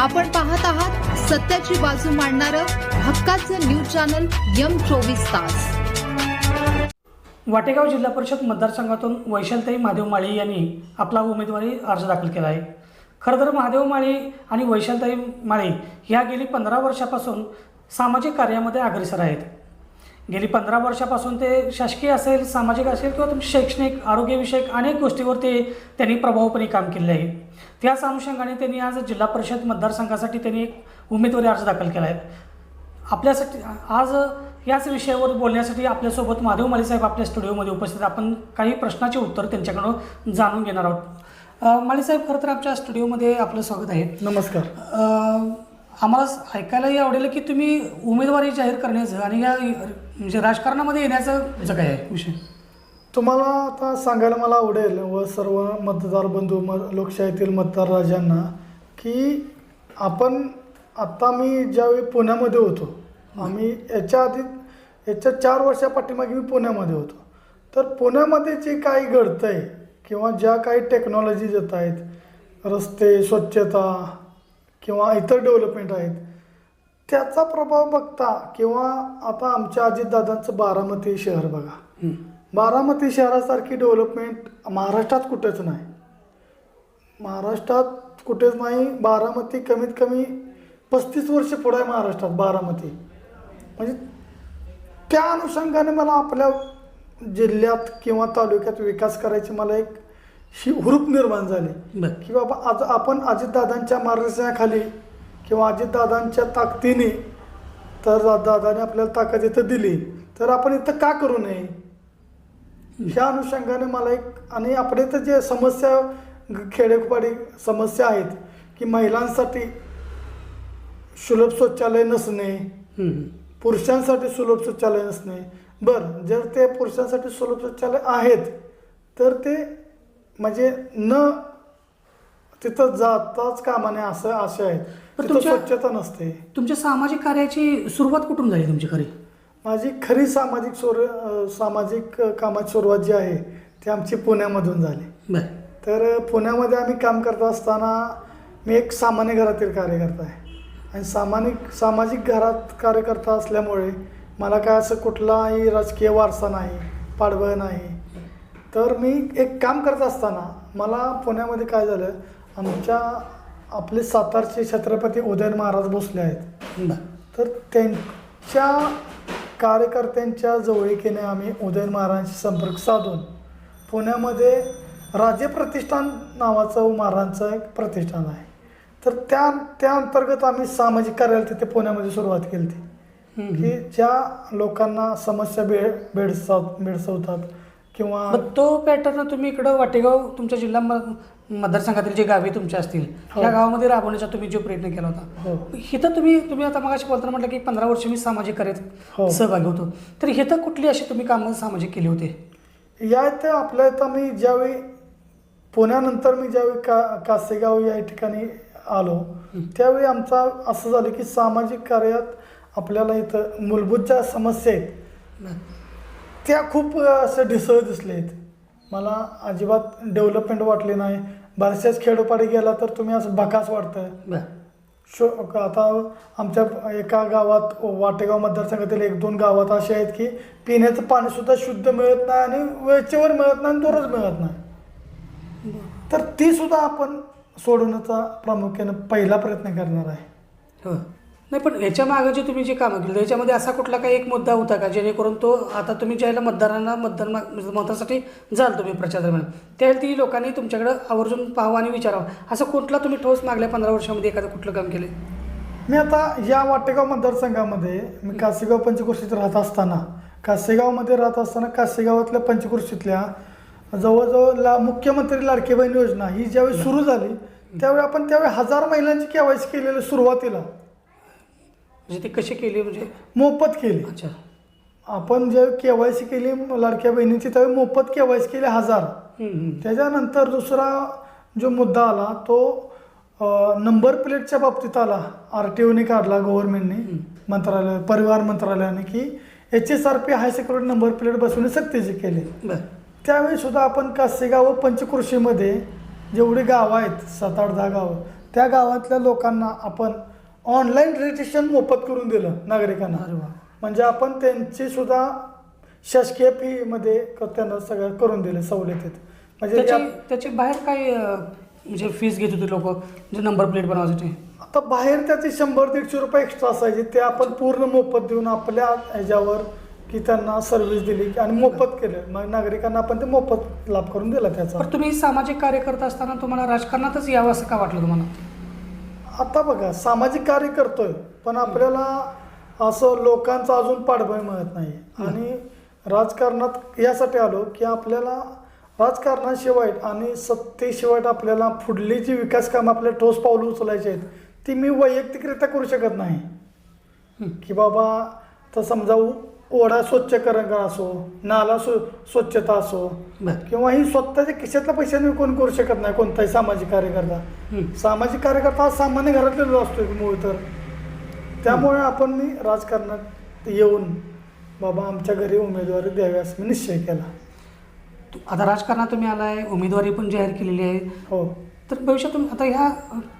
आपण पाहत आहात सत्याची बाजू मांडणारं हक्काचं न्यूज चॅनल यम चोवीस तास. वाटेगाव जिल्हा परिषद मतदारसंघातून वैशालताई महादेव माळी यांनी आपला उमेदवारी अर्ज दाखल केला आहे खरं तर महादेव माळी आणि वैशालताई माळी ह्या गेली पंधरा वर्षापासून सामाजिक कार्यामध्ये अग्रेसर आहेत. गेली पंधरा वर्षापासून ते शासकीय असेल सामाजिक असेल किंवा शैक्षणिक आरोग्यविषयक अनेक गोष्टीवर ते त्यांनी प्रभावपणे काम केले आहे. त्याच अनुषंगाने त्यांनी आज जिल्हा परिषद मतदारसंघासाठी त्यांनी एक उमेदवारी अर्ज दाखल केला आहे. आपल्यासाठी आज याच विषयावर बोलण्यासाठी आपल्यासोबत महादेव माळी साहेब आपल्या स्टुडिओमध्ये उपस्थित. आपण काही प्रश्नाचे उत्तर त्यांच्याकडून जाणून घेणार आहोत. अ, माळी साहेब खरं तर आमच्या स्टुडिओमध्ये आपलं स्वागत आहे. नमस्कार. आम्हाला ऐकायलाही आवडेल की तुम्ही उमेदवारी जाहीर करण्याचं आणि या म्हणजे राजकारणामध्ये येण्याचं जे काय आहे विषय? तुम्हाला आता सांगायला मला आवडेल व सर्व मतदार बंधू म लोकशाहीतील मतदार राजांना की आपण आत्ता मी ज्यावेळी पुण्यामध्ये होतो आम्ही याच्या आधी याच्या चार वर्षा पाठीमागे मी पुण्यामध्ये होतो. तर पुण्यामध्ये जे काही घडतं आहे किंवा ज्या काही टेक्नॉलॉजीज येत आहेत रस्ते स्वच्छता किंवा इतर डेव्हलपमेंट आहेत त्याचा प्रभाव बघता किंवा आता आमच्या अजितदादांचं बारामती शहर बघा. बारामती शहरासारखी डेव्हलपमेंट महाराष्ट्रात कुठेच नाही. महाराष्ट्रात कुठेच नाही बारामती कमीत कमी पस्तीस वर्ष पुढे आहे महाराष्ट्रात बारामती. म्हणजे त्या अनुषंगाने मला आपल्या जिल्ह्यात किंवा तालुक्यात विकास करायची मला एक शी हुरूप निर्माण झाली. की बाबा आज आपण अजितदादांच्या मार्गदर्शनाखाली किंवा अजितदादांच्या ताकदीने तर दादाने आपल्याला ताकद इथं दिली तर आपण इथं का करू नये? ह्या अनुषंगाने मला एक आणि आपल्या इथं जे समस्या खेडेपाडी समस्या आहेत की महिलांसाठी सुलभ शौचालय नसणे. पुरुषांसाठी सुलभ शौचालय नसणे बरं जर ते पुरुषांसाठी सुलभ शौचालय आहेत तर ते म्हणजे न तिथं जाताच कामा नये असं असे आहेत स्वच्छता नसते. तुमच्या सामाजिक कार्याची सुरुवात कुठून झाली तुमची खरी? माझी खरी सामाजिक सोर सामाजिक कामाची सुरुवात जी आहे ती आमची पुण्यामधून झाली. बरं. तर पुण्यामध्ये आम्ही काम करत असताना मी एक सामान्य घरातील कार्यकर्ता आहे. आणि सामाजिक सामाजिक घरात कार्यकर्ता असल्यामुळे मला काय असं कुठलाही राजकीय वारसा नाही पाडवं नाही. तर मी एक काम करत असताना मला पुण्यामध्ये काय झालं आमच्या आपले सातारचे छत्रपती उदयन महाराज भोसले आहेत. तर त्यांच्या कार्यकर्त्यांच्या जवळीकीने आम्ही उदयन महाराजांशी संपर्क साधून पुण्यामध्ये राजे प्रतिष्ठान नावाचं महाराजांचं एक प्रतिष्ठान आहे तर त्या त्या अंतर्गत आम्ही सामाजिक कार्याला तिथे पुण्यामध्ये सुरुवात केली होती. की ज्या लोकांना समस्या भेड भेडसावत भेडसवतात किंवा तो पॅटर्न तुम्ही इकडं वाटेगाव तुमच्या जिल्हा मतदारसंघातील जे गावे तुमच्या असतील हो. त्या गावामध्ये राबवण्याचा तुम्ही जो प्रयत्न केला होता हो. इथं तुम्ही तुम्ही आता मगाशी बोलताना म्हटलं की पंधरा वर्ष मी सामाजिक कार्यात हो. सहभागी होतो. तर इथं कुठली अशी तुम्ही कामं सामाजिक केली होते? या इथे आपल्या इथं मी ज्यावेळी पुण्यानंतर मी ज्यावेळी का कासेगाव या ठिकाणी आलो त्यावेळी आमचा असं झालं की सामाजिक कार्यात आपल्याला इथं मूलभूत ज्या समस्या आहेत त्या खूप असं ढिसळ दिसले आहेत मला अजिबात डेव्हलपमेंट वाटली नाही. बऱ्याचशाच खेडोपाडी गेला तर तुम्ही असं बकास वाटतं बरं. शो आता आमच्या एका गावात वाटेगाव मतदारसंघातील एक दोन गावात असे आहेत की पिण्याचं पाणीसुद्धा शुद्ध मिळत नाही आणि वेळेवर मिळत नाही आणि दररोज मिळत नाही. तर ती सुद्धा आपण सोडवण्याचा प्रामुख्याने पहिला प्रयत्न करणार आहे. हो नाही पण याच्या मागे जे तुम्ही जे कामं केली त्याच्यामध्ये असा कुठला काही एक मुद्दा होता का? जेणेकरून तो आता तुम्ही ज्यावेळेला मतदारांना मतदान म्हणजे मतासाठी जाल तुम्ही प्रचार दरम्यान. त्यावेळी लोकांनी तुमच्याकडं आवर्जून पाहावं आणि विचारावं. असं कुठला तुम्ही ठोस मागल्या पंधरा वर्षामध्ये एखादं कुठलं काम केलं मी आता या वाटेगाव मतदारसंघामध्ये मी कासेगाव पंचकृषीत राहत असताना कासेगावमध्ये राहत असताना कासेगावातल्या पंचकृषीतल्या जवळजवळ ला मुख्यमंत्री लाडकी बहीण योजना ही ज्यावेळी सुरू झाली त्यावेळी आपण त्यावेळी हजार महिलांची केवायसी केलेली सुरुवातीला म्हणजे ते कशी केली म्हणजे? मोफत केली. अच्छा. आपण जे के वाय सी केली लाडक्या बहिणीची त्यावेळी मोफत के वाय सी केली हजार. त्याच्यानंतर दुसरा जो मुद्दा आला तो नंबर प्लेटच्या बाबतीत आला. आर टी ओने काढला गव्हर्नमेंटने मंत्रालय परिवार मंत्रालयाने की H S R P high security number plate बसवणे सक्तीचे केले. त्यावेळी सुद्धा आपण कासेगाव व पंचकृषीमध्ये जेवढी गावं आहेत सात आठ दहा गावं त्या गावातल्या लोकांना आपण ऑनलाईन रजिस्ट्रेशन मोफत करून दिलं नागरिकांना. अरे वा. म्हणजे आपण त्यांची सुद्धा शासकीय फीमध्ये क- त्यांना सगळं करून दिले सवलतीत. म्हणजे त्याची बाहेर काय अं, म्हणजे फीस घेत होते लोक म्हणजे नंबर प्लेट बनवायसाठी? आता बाहेर त्याचे शंभर दीडशे रुपये एक्स्ट्रा असायचे ते आपण पूर्ण मोफत देऊन आपल्या ह्याच्यावर की त्यांना सर्व्हिस दिली आणि मोफत केलं. मग नागरिकांना आपण ते मोफत लाभ करून दिला त्याचा. पण तुम्ही सामाजिक कार्य करत असताना तुम्हाला राजकारणातच यावं असं का वाटलं तुम्हाला? आता बघा सामाजिक कार्य करतोय पण आपल्याला असं लोकांचा अजून पाठबळ मिळत नाही. आणि राजकारणात यासाठी आलो की आपल्याला राजकारणाशिवाय आणि सत्तेशिवाय आपल्याला पुढली जी विकास कामं आपल्या ठोस पावलं उचलायची आहेत ती मी वैयक्तिकरित्या करू शकत नाही. की बाबा तर समजा ओढा स्वच्छकरण असो नाला स्व स्वच्छता असो किंवा ही स्वतःच्या खिशातल्या पैशाने कोण करू शकत नाही कोणताही सामाजिक कार्यकर्ता. सामाजिक कार्यकर्ता हा सामान्य घरातलेलो असतो मूळ तर. त्यामुळे आपण मी राजकारणात येऊन बाबा आमच्या घरी उमेदवारी द्यावी असं मी निश्चय केला. तु- आता राजकारणात तुम्ही आलाय उमेदवारी पण जाहीर केलेली आहे. हो. तर भविष्यात आता ह्या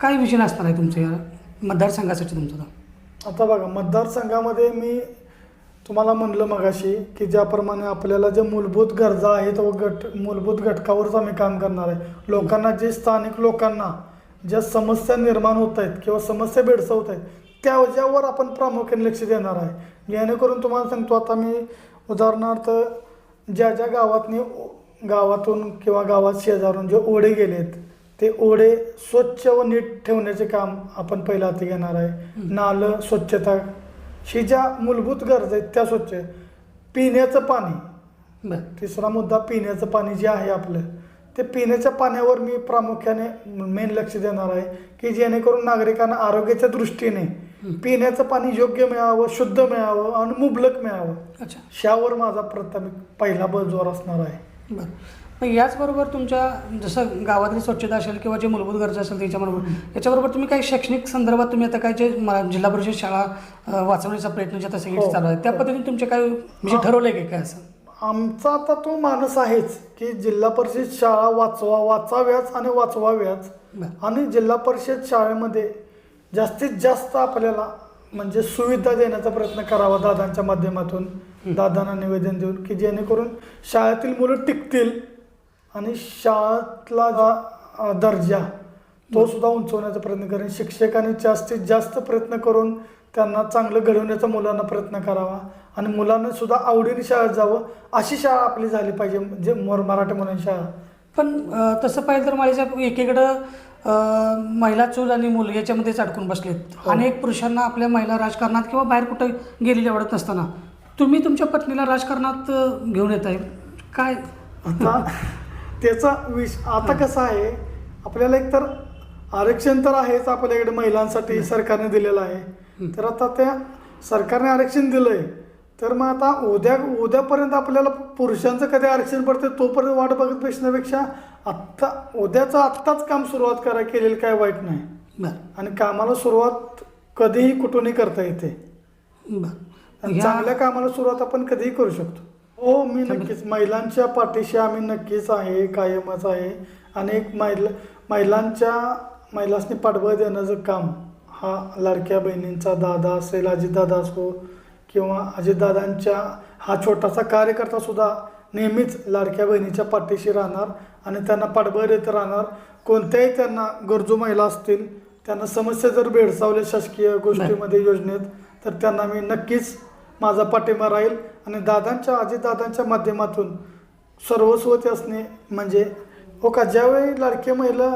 काय विजन असणार आहे तुमचं या मतदारसंघासाठी तुमचं? आता बघा मतदारसंघामध्ये मी तुम्हाला म्हणलं मगाशी की ज्याप्रमाणे आपल्याला जे मूलभूत गरजा आहेत व गट मूलभूत घटकावरच आम्ही काम करणार आहे. लोकांना जे स्थानिक लोकांना ज्या समस्या निर्माण होत आहेत किंवा समस्या भेडसावत आहेत त्याच्यावर आपण प्रामुख्याने लक्ष देणार आहे. जेणेकरून तुम्हाला सांगतो आता मी उदाहरणार्थ ज्या ज्या गावातनी गावातून किंवा गावात शेजारून जे ओढे गेलेत ते ओढे स्वच्छ व नीट ठेवण्याचे काम आपण पहिलं हाती घेणार आहे. नालं स्वच्छता ही ज्या मूलभूत गरजा आहेत त्या स्वच्छ पिण्याचं पाणी. बरं. तिसरा मुद्दा पिण्याचं पाणी जे आहे आपलं ते पिण्याच्या पाण्यावर मी प्रामुख्याने मेन लक्ष देणार आहे की जेणेकरून नागरिकांना आरोग्याच्या दृष्टीने पिण्याचं पाणी योग्य मिळावं शुद्ध मिळावं आणि मुबलक मिळावं. अच्छा. ह्यावर माझा प्राथमिक पहिला बल जोर असणार आहे. बरं. मग याचबरोबर तुमच्या जसं गावातली स्वच्छता असेल किंवा जे मूलभूत गरजा असेल त्याच्याबरोबर याच्याबरोबर तुम्ही काही शैक्षणिक संदर्भात तुम्ही आता काय जे जिल्हा परिषद शाळा वाचवण्याचा प्रयत्न जे आता सगळीकडे हो. चालू आहे त्या पद्धतीने तुमचे काय म्हणजे हा. ठरवलंय की काय असं? आमचा आता तो मानस आहेच की जिल्हा परिषद शाळा वाचवा वाचाव्याच आणि वाचवाव्याच. आणि जिल्हा परिषद शाळेमध्ये जास्तीत जास्त आपल्याला म्हणजे सुविधा देण्याचा प्रयत्न करावा दादांच्या माध्यमातून दादांना निवेदन देऊन की जेणेकरून शाळेतील मुलं टिकतील. आणि शाळेतला जा दर्जा तो सुद्धा उंचवण्याचा प्रयत्न करेन. शिक्षकांनी जास्तीत जास्त प्रयत्न करून त्यांना चांगलं घडवण्याचा मुलांना प्रयत्न करावा आणि मुलांना सुद्धा आवडीने शाळेत जावं अशी शाळा आपली झाली पाहिजे म्हणजे मोर मराठी मुलांची शाळा. पण तसं पाहिलं तर माझ्या एकीकडं महिला चूल आणि मूल याच्यामध्येच अडकून बसलेत. हो. अनेक पुरुषांना आपल्या महिला राजकारणात किंवा बाहेर कुठं गेलेली आवडत नसताना. तुम्ही तुमच्या पत्नीला राजकारणात घेऊन येत आहे काय? आता त्याचा विष आता कसं आहे आपल्याला एकतर आरक्षण तर आहेच आपल्याकडे महिलांसाठी सरकारने दिलेलं आहे. तर आता त्या सरकारने आरक्षण दिलंय तर मग आता उद्या उद्यापर्यंत आपल्याला पुरुषांचं कधी आरक्षण पडते तोपर्यंत वाट बघत बसण्यापेक्षा आत्ता उद्याचं आत्ताच काम सुरुवात करा केलेलं काय वाईट नाही. आणि कामाला सुरुवात कधीही कुठूनही करता येते. चांगल्या कामाला सुरुवात आपण कधीही करू शकतो. हो मी नक्कीच. महिलांच्या पाठीशी आम्ही नक्कीच आहे कायमच आहे. आणि एक महिला महिलांच्या महिलांनी पाठबळ देण्याचं काम हा लाडक्या बहिणींचा दादा असेल अजितदादा असो किंवा अजितदादांच्या हा छोटासा कार्यकर्ता सुद्धा नेहमीच लाडक्या बहिणीच्या पाठीशी राहणार आणि त्यांना पाठबळ देत राहणार. कोणत्याही त्यांना गरजू महिला असतील त्यांना समस्या जर भेडसावल्या शासकीय गोष्टीमध्ये योजनेत तर त्यांना मी नक्कीच माझा पाठिंबा राहील आणि दादांच्या अजितदादांच्या माध्यमातून सर्वस्वती असणे म्हणजे हो का? ज्यावेळी लाडक्या महिला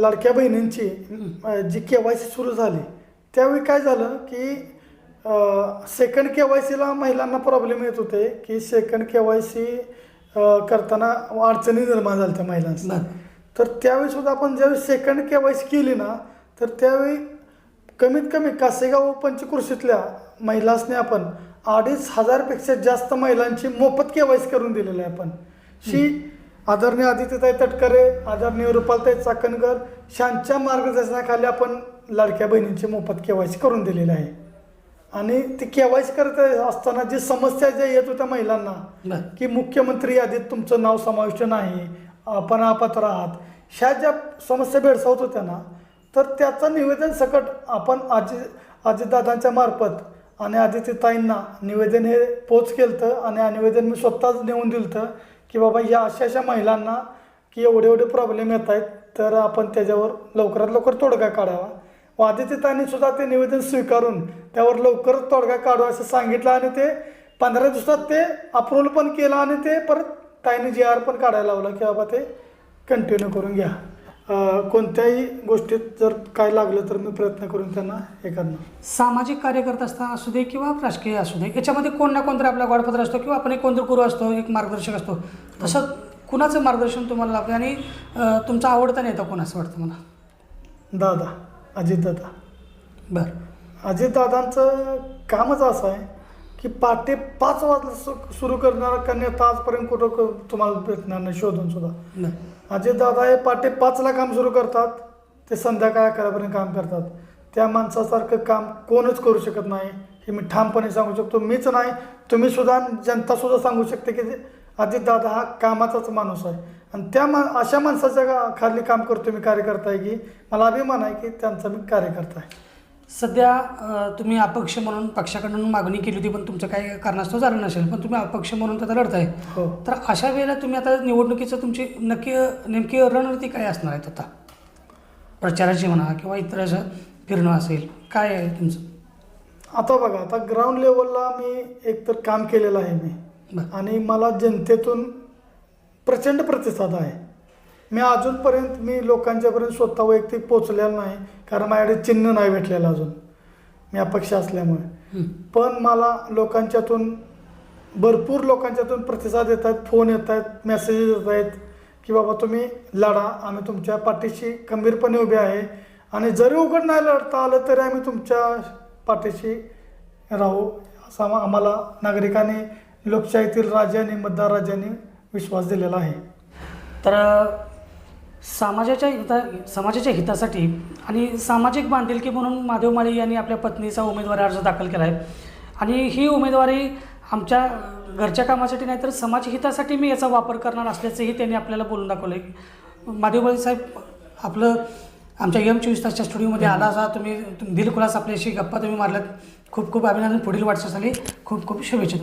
लाडक्या बहिणींची जी के वाय सी सुरू झाली त्यावेळी काय झालं की सेकंड के वाय सीला महिलांना प्रॉब्लेम येत होते की सेकंड के वाय सी करताना अडचणी निर्माण झाल्या त्या महिलांना तर त्यावेळी सुद्धा आपण ज्यावेळी सेकंड के वाय सी केली ना तर त्यावेळी कमीत कमी कासेगाव पंचकृषीतल्या महिलांनी आपण अडीच हजारपेक्षा जास्त महिलांची मोफत के वाय सी करून दिलेली आहे आपण. शी आदरणीय आदित्यताई तटकरे आदरणीय रुपालताई चाकणकर शांच्या मार्गदर्शनाखाली आपण लाडक्या बहिणींची मोफत के वाय सी करून दिलेली आहे. आणि ती के वाय सी करत असताना जी समस्या ज्या येत होत्या महिलांना की मुख्यमंत्री यादीत तुमचं नाव समाविष्ट नाही आपण अपात्र आहात ह्या ज्या समस्या भेडसावत होत्या ना तर त्याचं निवेदन सकट आपण आजी अजितदादांच्या मार्फत आणि आदित्यताईंना निवेदन हे पोच केलं आणि निवेदन मी स्वतःच नेऊन दिलं की बाबा या अशा अशा महिलांना की एवढे एवढे प्रॉब्लेम येत आहेत तर आपण त्याच्यावर लवकरात लवकर तोडगा काढावा. व आदित्यताईंनी सुद्धा ते निवेदन स्वीकारून त्यावर लवकरच तोडगा काढू असं सांगितलं आणि ते पंधरा दिवसात ते अप्रूव्हल पण केलं आणि ते परत ताईने जी आर पण काढायला लावला की बाबा ते कंटिन्यू करून घ्या. कोणत्याही गोष्टीत जर काय लागलं तर मी प्रयत्न करून त्यांना हे करणार. सामाजिक कार्यकर्ता असता असू दे किंवा राजकीय असू दे याच्यामध्ये कोण ना कोणतरी आपला गॉडफादर असतो किंवा आपण एक कोणतरी गुरु असतो एक मार्गदर्शक असतो. तसं कुणाचं मार्गदर्शन तुम्हाला लागतं? आणि तुमचा आवडता नेता कोण असं वाटतं मला दादा अजितदादा. बरं. अजितदादांचं कामच असं आहे की पहाटे पाच वाजता सु सुरू करणारा कन्या आजपर्यंत कुठं तुम्हाला भेटणार नाही शोधून सुद्धा. बरं अजितदादा हे पहाटे पाचला काम सुरू करतात ते संध्याकाळी अकरापर्यंत काम करतात. त्या माणसासारखं काम कोणच करू शकत नाही हे मी ठामपणे सांगू शकतो. मीच नाही तुम्ही सुद्धा जनतासुद्धा सांगू शकते की ते अजितदादा हा कामाचाच माणूस आहे. आणि त्या मा अशा माणसाच्या खाली काम करतो मी कार्यकर्ता आहे की मला अभिमान आहे की त्यांचा मी कार्यकर्ता आहे. सध्या तुम्ही अपक्ष म्हणून पक्षाकडून मागणी केली होती पण तुमचं काही कारणास्तव झालं नसेल. पण तुम्ही अपक्ष म्हणून त्याचा लढताय. हो. तर अशा वेळेला तुम्ही आता निवडणुकीचं तुमची नक्की नेमकी रणनीती काय असणार आहे आता? प्रचाराची म्हणा किंवा इतर असं फिरणं असेल काय आहे तुमचं? आता बघा आता ग्राउंड लेवलला मी एकतर काम केलेलं आहे मी. आणि मला जनतेतून प्रचंड प्रतिसाद आहे. मी अजूनपर्यंत मी लोकांच्यापर्यंत स्वतः वैयक्तिक पोचलेला नाही कारण माझ्याकडे चिन्ह नाही भेटलेलं अजून. मी अपक्ष असल्यामुळे. पण मला लोकांच्यातून भरपूर लोकांच्यातून प्रतिसाद येत आहेत फोन येत आहेत मेसेजेस येत आहेत की बाबा तुम्ही लढा आम्ही तुमच्या पाठीशी खंबीरपणे उभे आहे. आणि जरी उघड नाही लढता आलं तरी आम्ही तुमच्या पाठीशी राहू असा आम्हा- आम्हाला नागरिकांनी लोकशाहीतील राजांनी मतदार राजांनी विश्वास दिलेला आहे. तर समाजाच्या हिता समाजाच्या हितासाठी आणि सामाजिक बांधिलकी म्हणून महादेव माळी यांनी आपल्या पत्नीचा उमेदवारी अर्ज दाखल केला आहे. आणि ही उमेदवारी आमच्या घरच्या कामासाठी नाही तर समाजहितासाठी मी याचा वापर करणार असल्याचंही त्यांनी आपल्याला बोलून दाखवलं आहे माळी साहेब आपलं आमच्या एम चोवीस तासच्या स्टुडिओमध्ये आला असा तुम्ही दिलखुलास आपल्याशी गप्पा तुम्ही मारल्यात. खूप खूप अभिनंदन पुढील वाटचालीसाठी. खूप खूप शुभेच्छा